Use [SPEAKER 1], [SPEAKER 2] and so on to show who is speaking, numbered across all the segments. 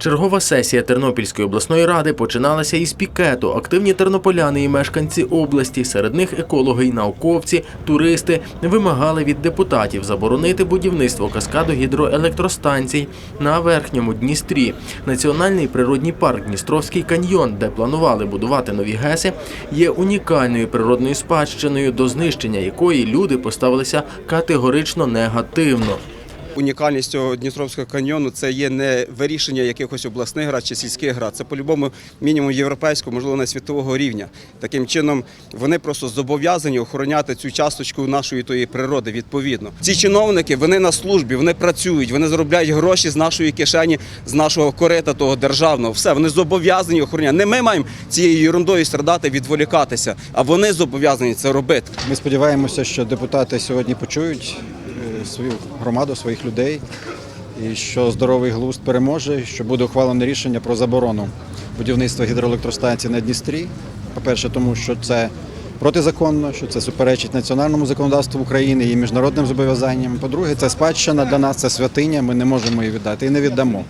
[SPEAKER 1] Чергова сесія Тернопільської обласної ради починалася із пікету. Активні тернополяни і мешканці області, серед них екологи і науковці, туристи вимагали від депутатів заборонити будівництво каскаду гідроелектростанцій на верхньому Дністрі. Національний природній парк Дністровський каньйон, де планували будувати нові ГЕСи, є унікальною природною спадщиною, до знищення якої люди поставилися категорично негативно.
[SPEAKER 2] Унікальність цього Дністровського каньйону це є не вирішення якихось обласних рад чи сільських рад. Це по-любому мінімум європейського, можливо, на світового рівня. Таким чином вони просто зобов'язані охороняти цю часточку нашої тої природи. Відповідно, ці чиновники вони на службі, вони працюють, вони заробляють гроші з нашої кишені, з нашого корита того державного. Все вони зобов'язані охороняти. Не ми маємо цією ерундою страдати, відволікатися, а вони зобов'язані це робити.
[SPEAKER 3] Ми сподіваємося, що депутати сьогодні почують свою громаду, своїх людей, і що здоровий глузд переможе, що буде ухвалене рішення про заборону будівництва гідроелектростанції на Дністрі. По-перше, тому що це протизаконно, що це суперечить національному законодавству України і міжнародним зобов'язанням. По-друге, це спадщина для нас, це святиня. Ми не можемо її віддати і не віддамо.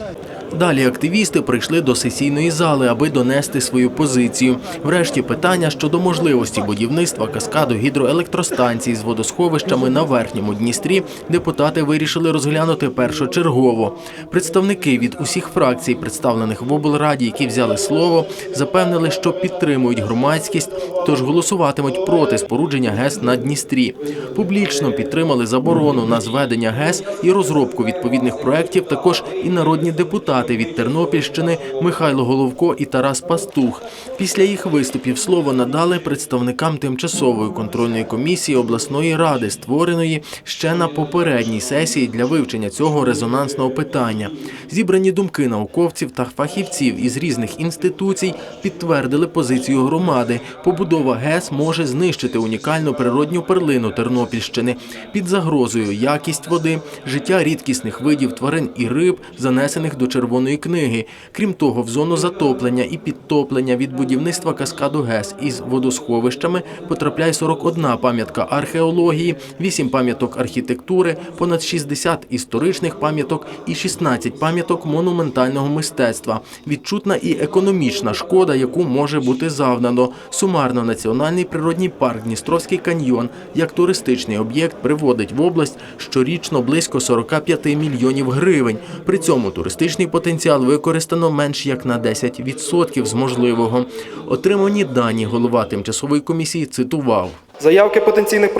[SPEAKER 1] Далі активісти прийшли до сесійної зали, аби донести свою позицію. Врешті питання щодо можливості будівництва каскаду гідроелектростанцій з водосховищами на верхньому Дністрі депутати вирішили розглянути першочергово. Представники від усіх фракцій, представлених в облраді, які взяли слово, запевнили, що підтримують громадськість, тож голосуватимуть проти спорудження ГЕС на Дністрі. Публічно підтримали заборону на зведення ГЕС і розробку відповідних проєктів також і народні депутати від Тернопільщини Михайло Головко і Тарас Пастух. Після їх виступів слово надали представникам тимчасової контрольної комісії обласної ради, створеної ще на попередній сесії для вивчення цього резонансного питання. Зібрані думки науковців та фахівців із різних інституцій підтвердили позицію громади. Побудова ГЕС може знищити унікальну природню перлину Тернопільщини під загрозою якість води, життя рідкісних видів тварин і риб, занесених до червоної книги. Крім того, в зону затоплення і підтоплення від будівництва каскаду ГЕС із водосховищами потрапляє 41 пам'ятка археології, 8 пам'яток архітектури, понад 60 історичних пам'яток і 16 пам'яток монументального мистецтва. Відчутна і економічна шкода, яку може бути завдано. Сумарно Національний природній парк Дністровський каньйон як туристичний об'єкт приводить в область щорічно близько 45 мільйонів гривень. При цьому туристичний потенціал використано менш як на 10% з можливого. Отримані дані голова тимчасової комісії цитував.
[SPEAKER 4] Заявки потенційних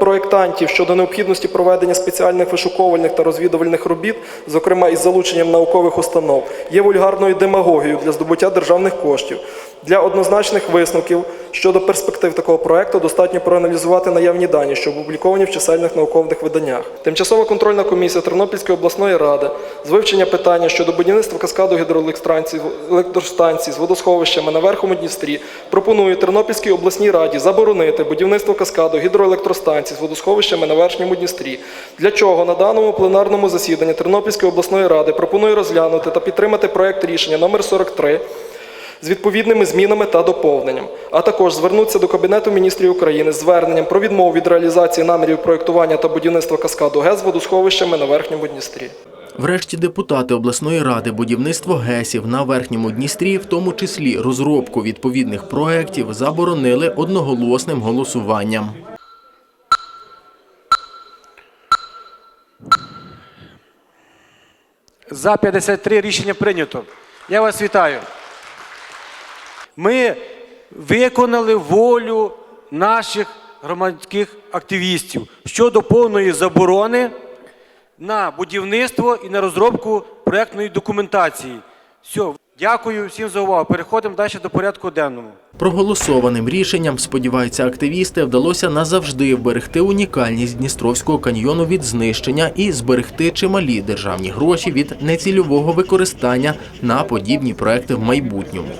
[SPEAKER 4] проєктантів щодо необхідності проведення спеціальних вишуковувальних та розвідувальних робіт, зокрема із залученням наукових установ, є вульгарною демагогією для здобуття державних коштів. Для однозначних висновків щодо перспектив такого проекту достатньо проаналізувати наявні дані, що опубліковані в чисельних наукових виданнях. Тимчасова контрольна комісія Тернопільської обласної ради з вивчення питання щодо будівництва каскаду гідроелектростанцій електростанцій з водосховищами на Верхому Дністрі пропонує Тернопільській обласній раді заборонити будівництво каскаду гідроелектростанцій з водосховищами на Верхньому Дністрі. Для чого на даному пленарному засіданні Тернопільської обласної ради пропонує розглянути та підтримати проект рішення номер 43 з відповідними змінами та доповненням, а також звернутися до Кабінету міністрів України з зверненням про відмову від реалізації намірів проєктування та будівництва каскаду ГЕС з водосховищами на Верхньому Дністрі.
[SPEAKER 1] Врешті депутати обласної ради будівництво ГЕСів на верхньому Дністрі, в тому числі розробку відповідних проєктів, заборонили одноголосним голосуванням.
[SPEAKER 5] За 53 рішення прийнято. Я вас вітаю. Ми виконали волю наших громадських активістів щодо повної заборони на будівництво і на розробку проєктної документації. Все, дякую всім за увагу. Переходимо далі до порядку денного.
[SPEAKER 1] Проголосованим рішенням, сподіваються активісти, вдалося назавжди вберегти унікальність Дністровського каньйону від знищення і зберегти чималі державні гроші від нецільового використання на подібні проекти в майбутньому.